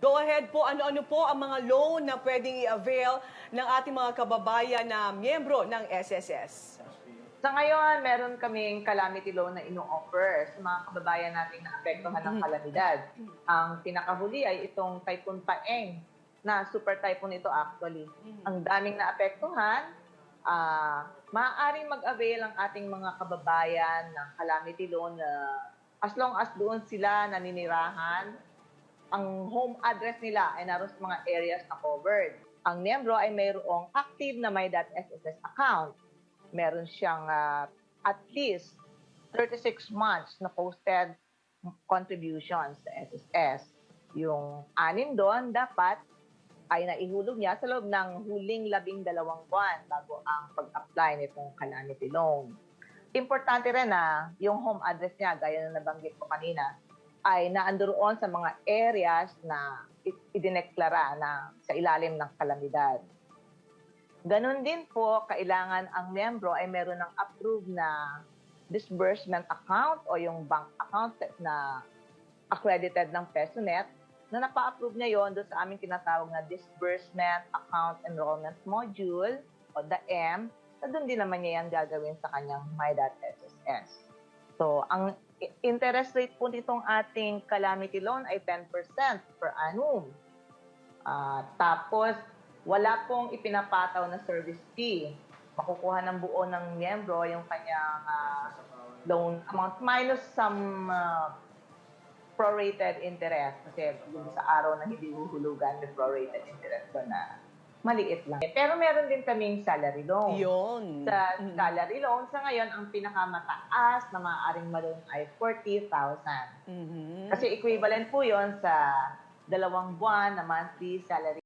Go ahead po, ano-ano po ang mga loan na pwedeng i-avail ng ating mga kababayan na miyembro ng SSS? Sa ngayon, meron kaming calamity loan na ino-offer sa mga kababayan natin na apektuhan ng kalamidad. Ang pinakahuli ay itong Typhoon Paeng na super typhoon ito actually. Ang daming naapektuhan, ah maaaring mag-avail ang ating mga kababayan ng calamity loan na as long as doon sila naninirahan, ang home address nila ay naroon sa mga areas na covered. Ang miyembro ay mayroong active na My.SSS account. Meron siyang ah, at least 36 months na posted contributions sa SSS. Yung anim doon, dapat ay naihulog niya sa loob ng huling labing dalawang buwan bago ang pag-apply nitong calamity loan. Importante rin na yung home address niya, gaya na nabanggit ko kanina, ay naandoon sa mga areas na idineklara na sa ilalim ng kalamidad. Ganon din po, kailangan ang miyembro ay meron ng approved na disbursement account o yung bank account na accredited ng PESONET na napa-approve niya yon doon sa aming tinatawag na Disbursement Account Enrollment Module o DAM na doon din naman niya yan gagawin sa kanyang My.SSS. So, ang interest rate po nitong ating calamity loan ay 10% per annum. Ah, tapos, wala pong ipinapataw na service fee. Makukuha ng buo ng miyembro yung kanyang ah, loan amount minus some ah, prorated interest. Kasi sa araw na hindi huhulugan, may prorated interest doon na maliit lang. Pero meron din kaming salary loan Yun. sa salary loan, sa ngayon, ang pinakamataas na maaaring maloan ay 40,000. Mhm. Kasi equivalent po yon sa dalawang buwan na monthly salary